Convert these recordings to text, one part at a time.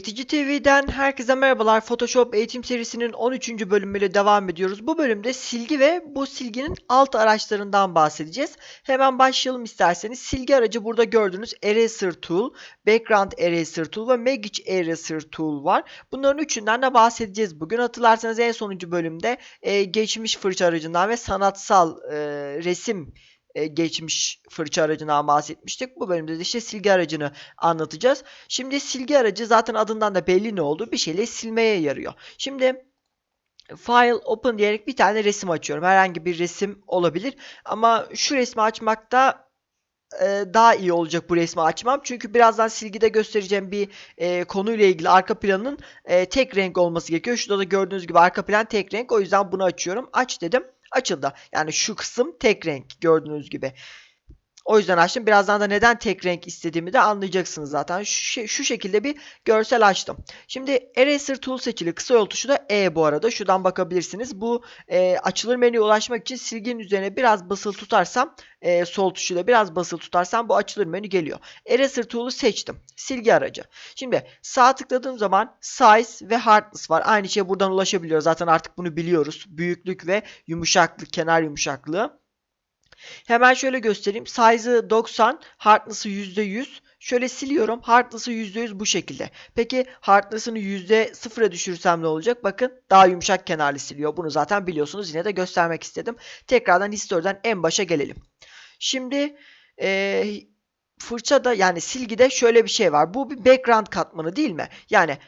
Eğitici TV'den herkese merhabalar. Photoshop eğitim serisinin 13. bölümüyle devam ediyoruz. Bu bölümde silgi ve bu silginin alt araçlarından bahsedeceğiz. Hemen başlayalım isterseniz. Silgi aracı burada gördüğünüz Eraser Tool, Background Eraser Tool ve Magic Eraser Tool var. Bunların üçünden de bahsedeceğiz bugün. Hatırlarsanız en sonuncu bölümde e, geçmiş fırça aracından ve sanatsal e, resim e, geçmiş fırça aracından bahsetmiştik. Bu bölümde de işte silgi aracını anlatacağız. Şimdi silgi aracı zaten adından da belli ne oldu. Bir şeyle silmeye yarıyor. Şimdi File Open diyerek bir tane resim açıyorum. Herhangi bir resim olabilir. Ama şu resmi açmakta e, daha iyi olacak bu resmi açmam. Çünkü birazdan silgide göstereceğim bir e, konuyla ilgili arka planın e, tek renk olması gerekiyor. Şurada da gördüğünüz gibi arka plan tek renk. O yüzden bunu açıyorum. Aç dedim. Açıldı. Yani şu kısım tek renk gördüğünüz gibi. O yüzden açtım. Birazdan da neden tek renk istediğimi de anlayacaksınız zaten. Şu, şey- şu şekilde bir görsel açtım. Şimdi Eraser Tool seçili. Kısa yol tuşu da E bu arada. Şuradan bakabilirsiniz. Bu e, açılır menüye ulaşmak için silginin üzerine biraz basılı tutarsam e, sol tuşuyla biraz basılı tutarsam bu açılır menü geliyor. Eraser Tool'u seçtim. Silgi aracı. Şimdi sağ tıkladığım zaman Size ve Hardness var. Aynı şeye buradan ulaşabiliyoruz. Zaten artık bunu biliyoruz. Büyüklük ve yumuşaklık, kenar yumuşaklığı. Hemen şöyle göstereyim. Size'ı 90, hardness'ı %100. Şöyle siliyorum. Hardness'ı %100 bu şekilde. Peki hardness'ını %0'a düşürsem ne olacak? Bakın daha yumuşak kenarlı siliyor. Bunu zaten biliyorsunuz. Yine de göstermek istedim. Tekrardan history'den en başa gelelim. Şimdi eee fırçada yani silgide şöyle bir şey var. Bu bir background katmanı değil mi? Yani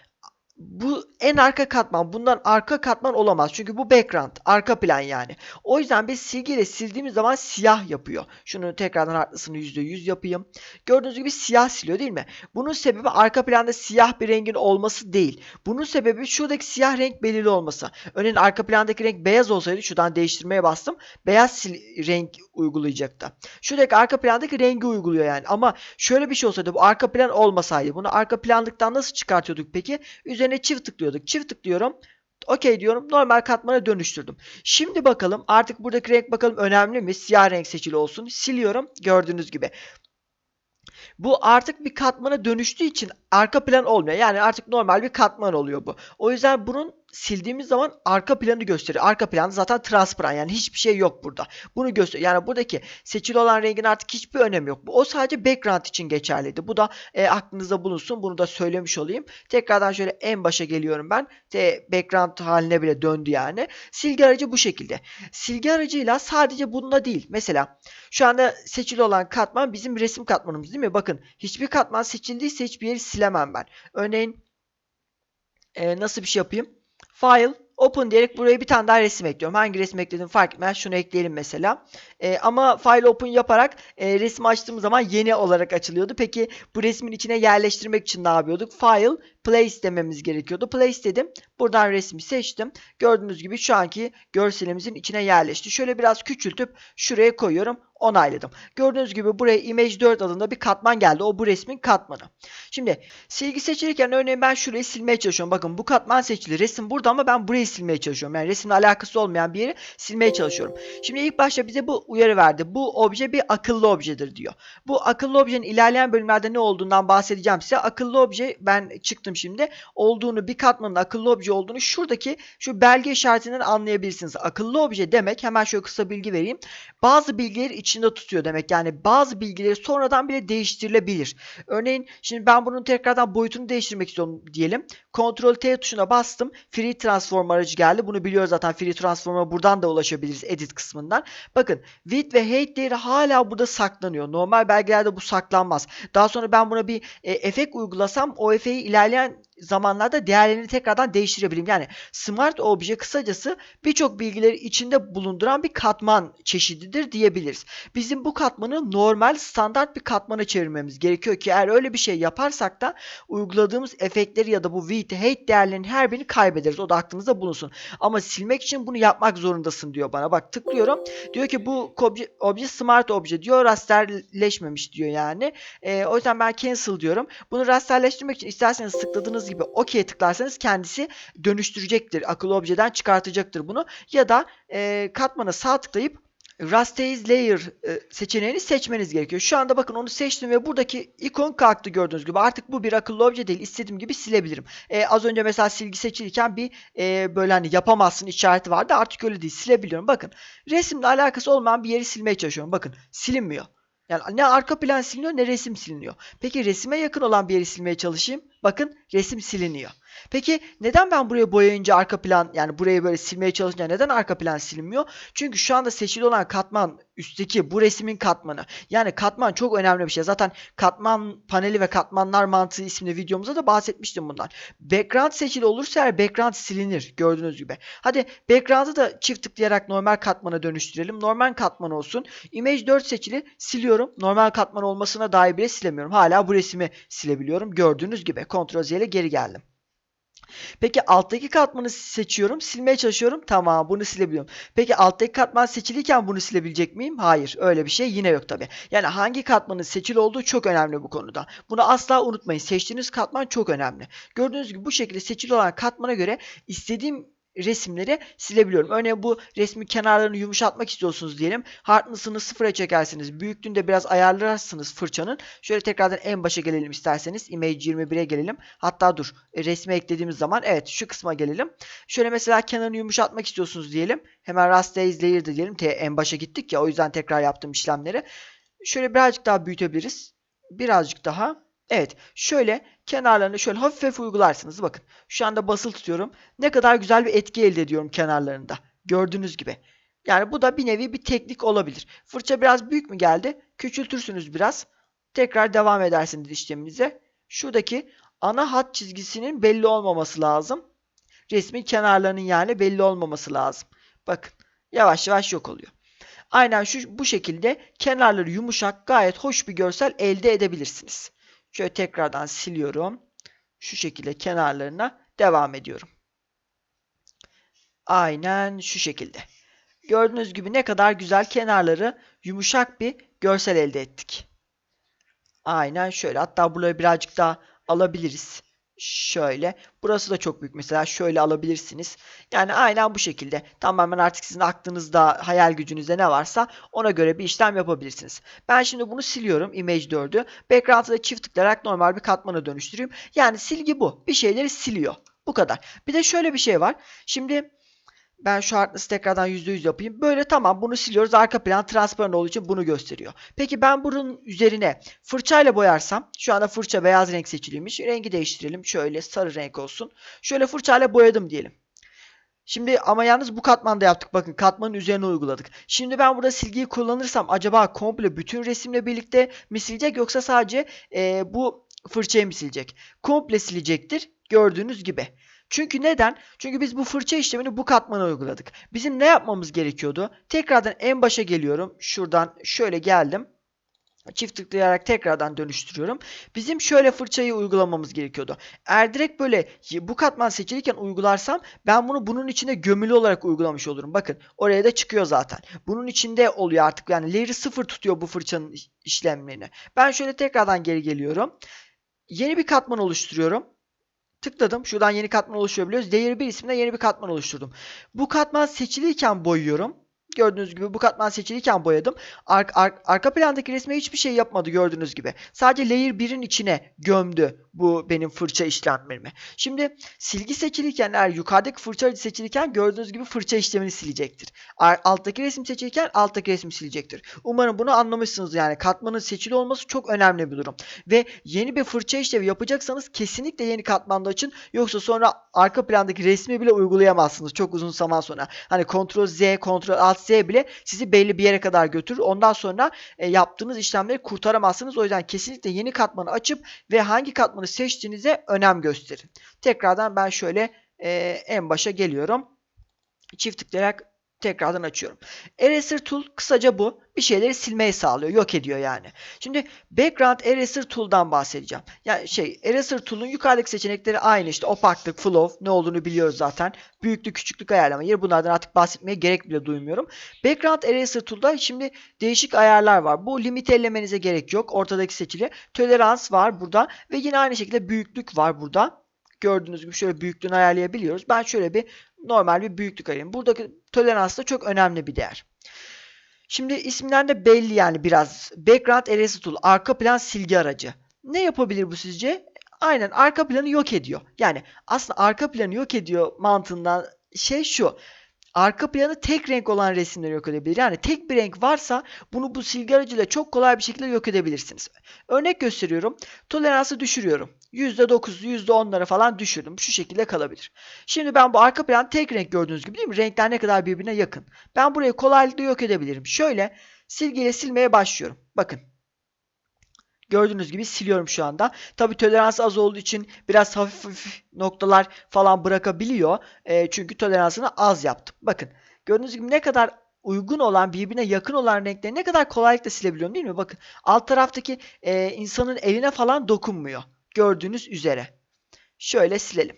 bu en arka katman. Bundan arka katman olamaz. Çünkü bu background. Arka plan yani. O yüzden biz silgiyle sildiğimiz zaman siyah yapıyor. Şunu tekrardan artlısını %100 yapayım. Gördüğünüz gibi siyah siliyor değil mi? Bunun sebebi arka planda siyah bir rengin olması değil. Bunun sebebi şuradaki siyah renk belirli olması. Örneğin arka plandaki renk beyaz olsaydı şuradan değiştirmeye bastım. Beyaz sil- renk uygulayacaktı. Şuradaki arka plandaki rengi uyguluyor yani. Ama şöyle bir şey olsaydı bu arka plan olmasaydı bunu arka planlıktan nasıl çıkartıyorduk peki? Üzerine çift tıklıyorduk. Çift tıklıyorum. Okey diyorum. Normal katmana dönüştürdüm. Şimdi bakalım artık buradaki renk bakalım önemli mi? Siyah renk seçili olsun. Siliyorum. Gördüğünüz gibi. Bu artık bir katmana dönüştüğü için arka plan olmuyor. Yani artık normal bir katman oluyor bu. O yüzden bunun sildiğimiz zaman arka planı gösteriyor. Arka plan zaten transparan yani hiçbir şey yok burada. Bunu gösteriyor. Yani buradaki seçili olan rengin artık hiçbir önemi yok. O sadece background için geçerliydi. Bu da e, aklınızda bulunsun. Bunu da söylemiş olayım. Tekrardan şöyle en başa geliyorum ben. Te, background haline bile döndü yani. Silgi aracı bu şekilde. Silgi aracıyla sadece bununla değil. Mesela şu anda seçili olan katman bizim resim katmanımız değil mi? Bakın hiçbir katman seçildiyse hiçbir yeri silemem ben. Örneğin e, nasıl bir şey yapayım? File, Open diyerek buraya bir tane daha resim ekliyorum. Hangi resim ekledim fark etmez. Şunu ekleyelim mesela. E, ama File Open yaparak e, resmi açtığımız zaman yeni olarak açılıyordu. Peki bu resmin içine yerleştirmek için ne yapıyorduk? File, Place dememiz gerekiyordu. Place dedim. Buradan resmi seçtim. Gördüğünüz gibi şu anki görselimizin içine yerleşti. Şöyle biraz küçültüp şuraya koyuyorum. Onayladım. Gördüğünüz gibi buraya Image 4 adında bir katman geldi. O bu resmin katmanı. Şimdi silgi seçilirken örneğin ben şurayı silmeye çalışıyorum. Bakın bu katman seçili. Resim burada ama ben burayı silmeye çalışıyorum. Yani resimle alakası olmayan bir yeri silmeye çalışıyorum. Şimdi ilk başta bize bu uyarı verdi. Bu obje bir akıllı objedir diyor. Bu akıllı objenin ilerleyen bölümlerde ne olduğundan bahsedeceğim size. Akıllı obje ben çıktım şimdi. Olduğunu bir katmanın akıllı obje olduğunu şuradaki şu belge işaretinden anlayabilirsiniz. Akıllı obje demek hemen şöyle kısa bilgi vereyim. Bazı bilgileri içinde tutuyor demek. Yani bazı bilgileri sonradan bile değiştirilebilir. Örneğin şimdi ben bunun tekrardan boyutunu değiştirmek istiyorum diyelim. Ctrl T tuşuna bastım. Free Transform aracı geldi. Bunu biliyoruz zaten. Free Transform'a buradan da ulaşabiliriz edit kısmından. Bakın width ve height değeri hala burada saklanıyor. Normal belgelerde bu saklanmaz. Daha sonra ben buna bir e, efekt uygulasam o efeyi ilerleyen that zamanlarda değerlerini tekrardan değiştirebilirim. Yani smart obje kısacası birçok bilgileri içinde bulunduran bir katman çeşididir diyebiliriz. Bizim bu katmanı normal standart bir katmana çevirmemiz gerekiyor ki eğer öyle bir şey yaparsak da uyguladığımız efektleri ya da bu width, height değerlerinin her birini kaybederiz. O da aklınızda bulunsun. Ama silmek için bunu yapmak zorundasın diyor bana. Bak tıklıyorum. Diyor ki bu obje, obje smart obje diyor. Rasterleşmemiş diyor yani. Ee, o yüzden ben cancel diyorum. Bunu rasterleştirmek için isterseniz tıkladığınız gibi OK'ye tıklarsanız kendisi dönüştürecektir. Akıllı objeden çıkartacaktır bunu. Ya da e, katmana sağ tıklayıp Rasteyiz Layer seçeneğini seçmeniz gerekiyor. Şu anda bakın onu seçtim ve buradaki ikon kalktı gördüğünüz gibi. Artık bu bir akıllı obje değil. İstediğim gibi silebilirim. E, az önce mesela silgi seçilirken bir e, böyle hani yapamazsın işareti vardı. Artık öyle değil. Silebiliyorum. Bakın resimle alakası olmayan bir yeri silmeye çalışıyorum. Bakın silinmiyor. Yani ne arka plan siliniyor ne resim siliniyor. Peki resime yakın olan bir yeri silmeye çalışayım. Bakın resim siliniyor. Peki neden ben buraya boyayınca arka plan yani burayı böyle silmeye çalışınca neden arka plan silinmiyor? Çünkü şu anda seçili olan katman üstteki bu resmin katmanı. Yani katman çok önemli bir şey. Zaten katman paneli ve katmanlar mantığı isimli videomuzda da bahsetmiştim bundan. Background seçili olursa eğer background silinir gördüğünüz gibi. Hadi background'ı da çift tıklayarak normal katmana dönüştürelim. Normal katman olsun. Image 4 seçili siliyorum. Normal katman olmasına dair bile silemiyorum. Hala bu resmi silebiliyorum. Gördüğünüz gibi. Ctrl Z ile geri geldim. Peki alttaki katmanı seçiyorum. Silmeye çalışıyorum. Tamam bunu silebiliyorum. Peki alttaki katman seçiliyken bunu silebilecek miyim? Hayır. Öyle bir şey yine yok tabi. Yani hangi katmanın seçili olduğu çok önemli bu konuda. Bunu asla unutmayın. Seçtiğiniz katman çok önemli. Gördüğünüz gibi bu şekilde seçili olan katmana göre istediğim resimleri silebiliyorum. Örneğin bu resmin kenarlarını yumuşatmak istiyorsunuz diyelim. Hardness'ını sıfıra çekersiniz. Büyüklüğünü de biraz ayarlarsınız fırçanın. Şöyle tekrardan en başa gelelim isterseniz. Image 21'e gelelim. Hatta dur. e, Resme eklediğimiz zaman evet şu kısma gelelim. Şöyle mesela kenarını yumuşatmak istiyorsunuz diyelim. Hemen Rasteyiz Layer'da diyelim. En başa gittik ya o yüzden tekrar yaptım işlemleri. Şöyle birazcık daha büyütebiliriz. Birazcık daha. Evet. Şöyle kenarlarını şöyle hafif hafif uygularsınız. Bakın. Şu anda basılı tutuyorum. Ne kadar güzel bir etki elde ediyorum kenarlarında. Gördüğünüz gibi. Yani bu da bir nevi bir teknik olabilir. Fırça biraz büyük mü geldi? Küçültürsünüz biraz. Tekrar devam edersiniz işleminize. Şuradaki ana hat çizgisinin belli olmaması lazım. Resmin kenarlarının yani belli olmaması lazım. Bakın. Yavaş yavaş yok oluyor. Aynen şu bu şekilde kenarları yumuşak gayet hoş bir görsel elde edebilirsiniz. Şöyle tekrardan siliyorum. Şu şekilde kenarlarına devam ediyorum. Aynen şu şekilde. Gördüğünüz gibi ne kadar güzel kenarları yumuşak bir görsel elde ettik. Aynen şöyle. Hatta burayı birazcık daha alabiliriz. Şöyle. Burası da çok büyük. Mesela şöyle alabilirsiniz. Yani aynen bu şekilde. Tamamen artık sizin aklınızda, hayal gücünüzde ne varsa ona göre bir işlem yapabilirsiniz. Ben şimdi bunu siliyorum. Image 4'ü. Background'ı da çift tıklayarak normal bir katmana dönüştüreyim. Yani silgi bu. Bir şeyleri siliyor. Bu kadar. Bir de şöyle bir şey var. Şimdi ben şu hardness tekrardan %100 yapayım. Böyle tamam bunu siliyoruz. Arka plan transparan olduğu için bunu gösteriyor. Peki ben bunun üzerine fırçayla boyarsam. Şu anda fırça beyaz renk seçiliymiş. Rengi değiştirelim. Şöyle sarı renk olsun. Şöyle fırçayla boyadım diyelim. Şimdi ama yalnız bu katmanda yaptık. Bakın katmanın üzerine uyguladık. Şimdi ben burada silgiyi kullanırsam acaba komple bütün resimle birlikte mi silecek yoksa sadece e, bu fırçayı mı silecek? Komple silecektir. Gördüğünüz gibi. Çünkü neden? Çünkü biz bu fırça işlemini bu katmana uyguladık. Bizim ne yapmamız gerekiyordu? Tekrardan en başa geliyorum. Şuradan şöyle geldim. Çift tıklayarak tekrardan dönüştürüyorum. Bizim şöyle fırçayı uygulamamız gerekiyordu. Eğer direkt böyle bu katman seçilirken uygularsam ben bunu bunun içine gömülü olarak uygulamış olurum. Bakın oraya da çıkıyor zaten. Bunun içinde oluyor artık. Yani layer'ı sıfır tutuyor bu fırçanın işlemlerini. Ben şöyle tekrardan geri geliyorum. Yeni bir katman oluşturuyorum. Tıkladım. Şuradan yeni katman oluşturabiliyoruz. Layer 1 isminde yeni bir katman oluşturdum. Bu katman seçiliyken boyuyorum. Gördüğünüz gibi bu katman seçiliyken boyadım. Ar ar arka plandaki resme hiçbir şey yapmadı gördüğünüz gibi. Sadece layer 1'in içine gömdü bu benim fırça işlemlerimi. Şimdi silgi seçilirken eğer yukarıdaki fırça seçilirken gördüğünüz gibi fırça işlemini silecektir. Ar alttaki resim seçilirken alttaki resim silecektir. Umarım bunu anlamışsınız yani. Katmanın seçili olması çok önemli bir durum. Ve yeni bir fırça işlevi yapacaksanız kesinlikle yeni katmanda açın. Yoksa sonra arka plandaki resmi bile uygulayamazsınız çok uzun zaman sonra. Hani Ctrl Z, Ctrl Alt Z bile sizi belli bir yere kadar götürür. Ondan sonra e, yaptığınız işlemleri kurtaramazsınız. O yüzden kesinlikle yeni katmanı açıp ve hangi katmanı seçtiğinize önem gösterin. Tekrardan ben şöyle e, en başa geliyorum. Çift tıklayarak tekrardan açıyorum. Eraser Tool kısaca bu. Bir şeyleri silmeyi sağlıyor. Yok ediyor yani. Şimdi Background Eraser Tool'dan bahsedeceğim. Yani şey Eraser Tool'un yukarıdaki seçenekleri aynı işte. Opaklık, Flow ne olduğunu biliyoruz zaten. Büyüklük, küçüklük ayarlama yeri. Bunlardan artık bahsetmeye gerek bile duymuyorum. Background Eraser Tool'da şimdi değişik ayarlar var. Bu limit ellemenize gerek yok. Ortadaki seçili. Tolerans var burada. Ve yine aynı şekilde büyüklük var burada gördüğünüz gibi şöyle büyüklüğünü ayarlayabiliyoruz. Ben şöyle bir normal bir büyüklük arayayım. Buradaki tolerans da çok önemli bir değer. Şimdi isminden de belli yani biraz. Background Eraser Tool. Arka plan silgi aracı. Ne yapabilir bu sizce? Aynen arka planı yok ediyor. Yani aslında arka planı yok ediyor mantığından şey şu. Arka planı tek renk olan resimleri yok edebilir. Yani tek bir renk varsa bunu bu silgi aracıyla çok kolay bir şekilde yok edebilirsiniz. Örnek gösteriyorum. Toleransı düşürüyorum. %9, %10'lara falan düşürdüm. Şu şekilde kalabilir. Şimdi ben bu arka plan tek renk gördüğünüz gibi değil mi? Renkler ne kadar birbirine yakın. Ben burayı kolaylıkla yok edebilirim. Şöyle silgiyle silmeye başlıyorum. Bakın. Gördüğünüz gibi siliyorum şu anda. Tabi tolerans az olduğu için biraz hafif hafif noktalar falan bırakabiliyor. E, çünkü toleransını az yaptım. Bakın gördüğünüz gibi ne kadar uygun olan, birbirine yakın olan renkleri ne kadar kolaylıkla silebiliyorum değil mi? Bakın alt taraftaki e, insanın eline falan dokunmuyor. Gördüğünüz üzere. Şöyle silelim.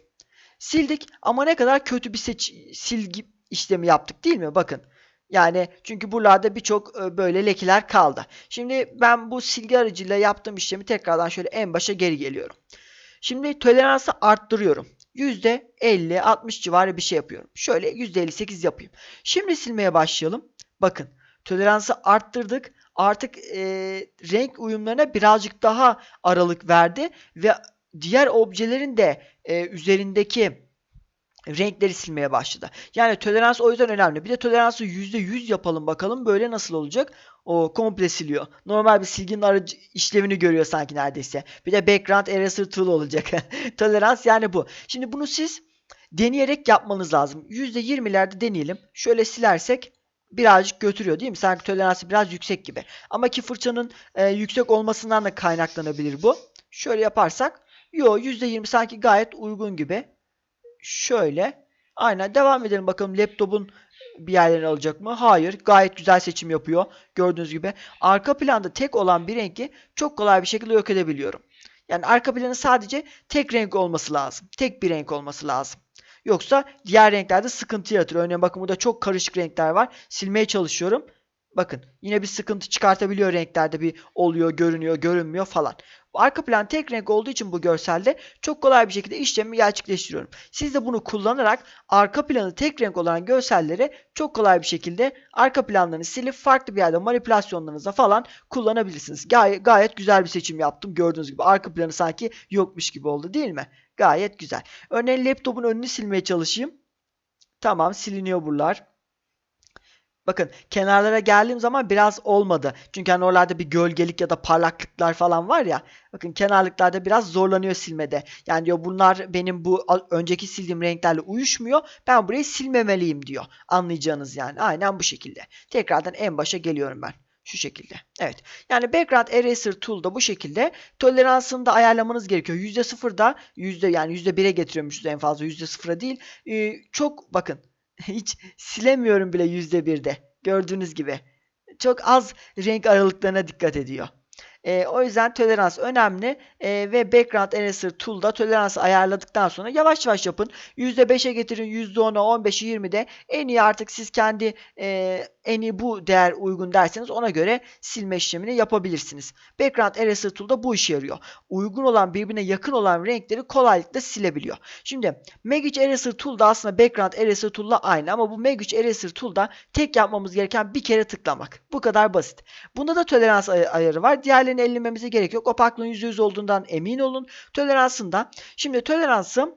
Sildik ama ne kadar kötü bir seç silgi işlemi yaptık değil mi? Bakın. Yani çünkü buralarda birçok e, böyle lekeler kaldı. Şimdi ben bu silgi aracıyla yaptığım işlemi tekrardan şöyle en başa geri geliyorum. Şimdi toleransı arttırıyorum. %50, 60 civarı bir şey yapıyorum. Şöyle %58 yapayım. Şimdi silmeye başlayalım. Bakın toleransı arttırdık. Artık e, renk uyumlarına birazcık daha aralık verdi ve diğer objelerin de e, üzerindeki renkleri silmeye başladı. Yani tolerans o yüzden önemli. Bir de toleransı %100 yapalım bakalım böyle nasıl olacak. O komple siliyor. Normal bir silginin aracı işlevini görüyor sanki neredeyse. Bir de background eraser tool olacak. Tolerans yani bu. Şimdi bunu siz deneyerek yapmanız lazım. %20'lerde deneyelim. Şöyle silersek birazcık götürüyor değil mi? Sanki toleransı biraz yüksek gibi. Ama ki fırçanın e, yüksek olmasından da kaynaklanabilir bu. Şöyle yaparsak yo %20 sanki gayet uygun gibi. Şöyle. Aynen devam edelim bakalım laptopun bir yerlerini alacak mı? Hayır. Gayet güzel seçim yapıyor. Gördüğünüz gibi. Arka planda tek olan bir rengi çok kolay bir şekilde yok edebiliyorum. Yani arka planın sadece tek renk olması lazım. Tek bir renk olması lazım. Yoksa diğer renklerde sıkıntı yaratır. Örneğin bakın burada çok karışık renkler var. Silmeye çalışıyorum. Bakın yine bir sıkıntı çıkartabiliyor renklerde bir oluyor, görünüyor, görünmüyor falan. Arka plan tek renk olduğu için bu görselde çok kolay bir şekilde işlemi gerçekleştiriyorum. Siz de bunu kullanarak arka planı tek renk olan görselleri çok kolay bir şekilde arka planlarını silip farklı bir yerde manipülasyonlarınıza falan kullanabilirsiniz. Gay gayet güzel bir seçim yaptım. Gördüğünüz gibi arka planı sanki yokmuş gibi oldu değil mi? Gayet güzel. Örneğin laptopun önünü silmeye çalışayım. Tamam siliniyor buralar. Bakın kenarlara geldiğim zaman biraz olmadı. Çünkü hani oralarda bir gölgelik ya da parlaklıklar falan var ya. Bakın kenarlıklarda biraz zorlanıyor silmede. Yani diyor bunlar benim bu önceki sildiğim renklerle uyuşmuyor. Ben burayı silmemeliyim diyor. Anlayacağınız yani. Aynen bu şekilde. Tekrardan en başa geliyorum ben. Şu şekilde. Evet. Yani Background Eraser Tool'da bu şekilde toleransını da ayarlamanız gerekiyor. %0'da yüzde yani %1'e getiriyormuşuz en fazla %0'a değil. Ee, çok bakın hiç silemiyorum bile yüzde birde. Gördüğünüz gibi. Çok az renk aralıklarına dikkat ediyor. E, o yüzden tolerans önemli e, ve background eraser tool'da toleransı ayarladıktan sonra yavaş yavaş yapın. %5'e getirin, %10'a, 15'e, 20'de en iyi artık siz kendi e, en iyi bu değer uygun derseniz ona göre silme işlemini yapabilirsiniz. Background eraser tool'da bu işe yarıyor. Uygun olan birbirine yakın olan renkleri kolaylıkla silebiliyor. Şimdi Magic Eraser Tool da aslında Background Eraser Tool'la aynı ama bu Magic Eraser Tool'da tek yapmamız gereken bir kere tıklamak. Bu kadar basit. Bunda da tolerans ay ayarı var. Diğerleri değerlerini ellememize gerek yok. Opaklığın %100 olduğundan emin olun. Toleransında. Şimdi toleransı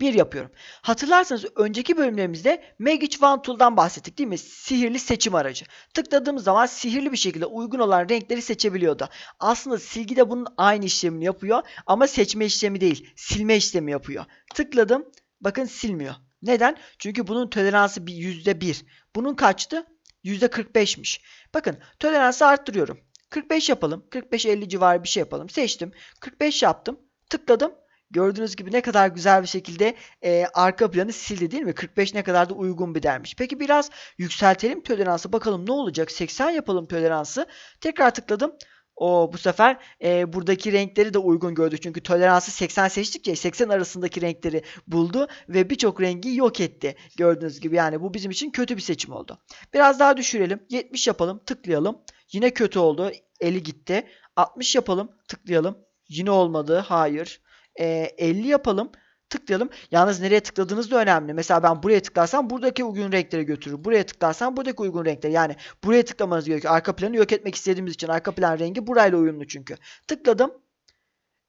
1 yapıyorum. Hatırlarsanız önceki bölümlerimizde Magic Wand Tool'dan bahsettik değil mi? Sihirli seçim aracı. Tıkladığımız zaman sihirli bir şekilde uygun olan renkleri seçebiliyordu. Aslında silgi de bunun aynı işlemini yapıyor ama seçme işlemi değil, silme işlemi yapıyor. Tıkladım, bakın silmiyor. Neden? Çünkü bunun toleransı bir %1. Bunun kaçtı? %45'miş. Bakın toleransı arttırıyorum. 45 yapalım. 45-50 civarı bir şey yapalım. Seçtim. 45 yaptım. Tıkladım. Gördüğünüz gibi ne kadar güzel bir şekilde e, arka planı sildi değil mi? 45 ne kadar da uygun bir dermiş. Peki biraz yükseltelim toleransı. Bakalım ne olacak? 80 yapalım toleransı. Tekrar tıkladım. O bu sefer e, buradaki renkleri de uygun gördü. Çünkü toleransı 80 seçtikçe 80 arasındaki renkleri buldu ve birçok rengi yok etti. Gördüğünüz gibi yani bu bizim için kötü bir seçim oldu. Biraz daha düşürelim. 70 yapalım. Tıklayalım. Yine kötü oldu. Eli gitti. 60 yapalım. Tıklayalım. Yine olmadı. Hayır. E, 50 yapalım. Tıklayalım. Yalnız nereye tıkladığınız da önemli. Mesela ben buraya tıklarsam buradaki uygun renklere götürür. Buraya tıklarsam buradaki uygun renkleri. Yani buraya tıklamanız gerekiyor. Arka planı yok etmek istediğimiz için. Arka plan rengi burayla uyumlu çünkü. Tıkladım.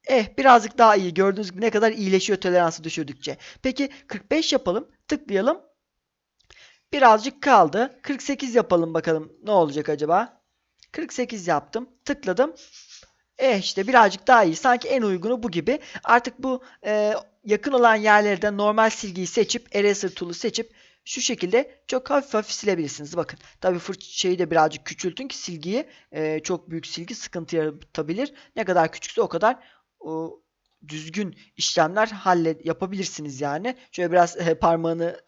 Eh birazcık daha iyi. Gördüğünüz gibi ne kadar iyileşiyor toleransı düşürdükçe. Peki 45 yapalım. Tıklayalım. Birazcık kaldı. 48 yapalım bakalım ne olacak acaba. 48 yaptım. Tıkladım. Eh işte birazcık daha iyi. Sanki en uygunu bu gibi. Artık bu e, yakın olan yerlerden normal silgiyi seçip eraser tool'u seçip şu şekilde çok hafif hafif silebilirsiniz. Bakın tabii fırç şeyi de birazcık küçültün ki silgiyi e, çok büyük silgi sıkıntı yaratabilir. Ne kadar küçükse o kadar o, düzgün işlemler hallet yapabilirsiniz yani. Şöyle biraz e, parmağını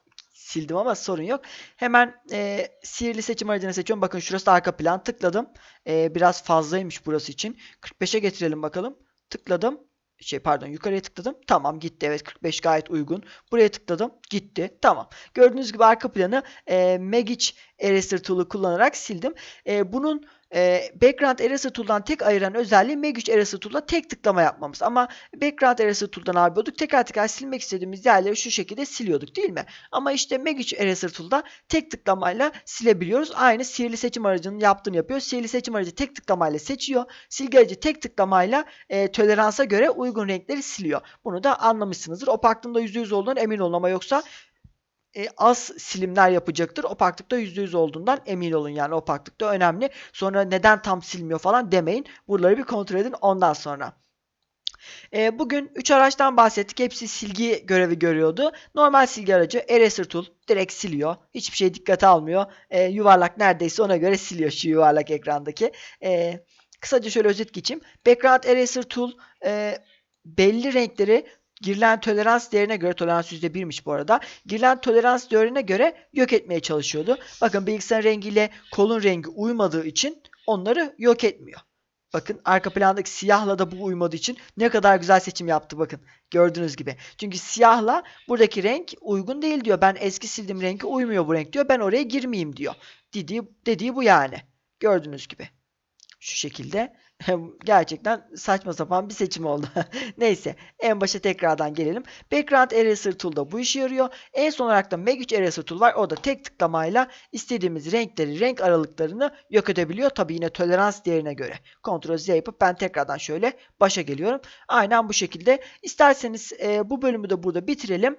sildim ama sorun yok. Hemen e, sihirli seçim aracını seçiyorum. Bakın şurası da arka plan. Tıkladım. E, biraz fazlaymış burası için. 45'e getirelim bakalım. Tıkladım. Şey pardon yukarıya tıkladım. Tamam gitti. Evet 45 gayet uygun. Buraya tıkladım. Gitti. Tamam. Gördüğünüz gibi arka planı e, Magic Eraser Tool'u kullanarak sildim. E, bunun e, Background Eraser Tool'dan tek ayıran özelliği Magic Eraser Tool'da tek tıklama yapmamız. Ama Background Eraser Tool'dan yapıyorduk? Tekrar tekrar silmek istediğimiz yerleri şu şekilde siliyorduk değil mi? Ama işte Magic Eraser Tool'da tek tıklamayla silebiliyoruz. Aynı sihirli seçim aracının yaptığını yapıyor. Sihirli seçim aracı tek tıklamayla seçiyor. Silgi aracı tek tıklamayla e, toleransa göre uygun renkleri siliyor. Bunu da anlamışsınızdır. Opaklığında %100 olduğundan emin olun ama yoksa e, az silimler yapacaktır. Opaklıkta %100 olduğundan emin olun. Yani opaklıkta önemli. Sonra neden tam silmiyor falan demeyin. Buraları bir kontrol edin ondan sonra. E, bugün 3 araçtan bahsettik. Hepsi silgi görevi görüyordu. Normal silgi aracı Eraser Tool direkt siliyor. Hiçbir şey dikkate almıyor. E, yuvarlak neredeyse ona göre siliyor şu yuvarlak ekrandaki. E, kısaca şöyle özet geçeyim. Background Eraser Tool e, belli renkleri girilen tolerans değerine göre tolerans %1'miş bu arada. Girilen tolerans değerine göre yok etmeye çalışıyordu. Bakın bilgisayarın rengiyle kolun rengi uymadığı için onları yok etmiyor. Bakın arka plandaki siyahla da bu uymadığı için ne kadar güzel seçim yaptı bakın. Gördüğünüz gibi. Çünkü siyahla buradaki renk uygun değil diyor. Ben eski sildiğim rengi uymuyor bu renk diyor. Ben oraya girmeyeyim diyor. Dediği, dediği bu yani. Gördüğünüz gibi. Şu şekilde. Gerçekten saçma sapan bir seçim oldu. Neyse en başa tekrardan gelelim. Background Eraser Tool da bu işe yarıyor. En son olarak da Magic Eraser Tool var. O da tek tıklamayla istediğimiz renkleri, renk aralıklarını yok edebiliyor. Tabi yine tolerans değerine göre. Ctrl Z yapıp ben tekrardan şöyle başa geliyorum. Aynen bu şekilde. İsterseniz e, bu bölümü de burada bitirelim.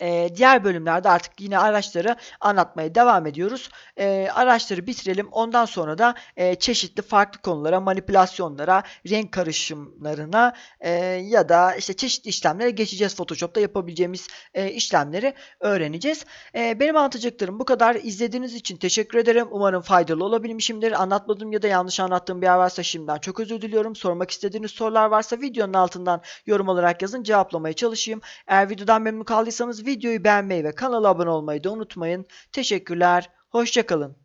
Ee, diğer bölümlerde artık yine araçları anlatmaya devam ediyoruz. Ee, araçları bitirelim. Ondan sonra da e, çeşitli farklı konulara, manipülasyonlara, renk karışımlarına e, ya da işte çeşitli işlemlere geçeceğiz. Photoshop'ta yapabileceğimiz e, işlemleri öğreneceğiz. E, benim anlatacaklarım bu kadar. İzlediğiniz için teşekkür ederim. Umarım faydalı olabilmişimdir. Anlatmadığım ya da yanlış anlattığım bir yer varsa şimdiden çok özür diliyorum. Sormak istediğiniz sorular varsa videonun altından yorum olarak yazın. Cevaplamaya çalışayım. Eğer videodan memnun kaldıysanız videoyu beğenmeyi ve kanala abone olmayı da unutmayın. Teşekkürler. Hoşçakalın.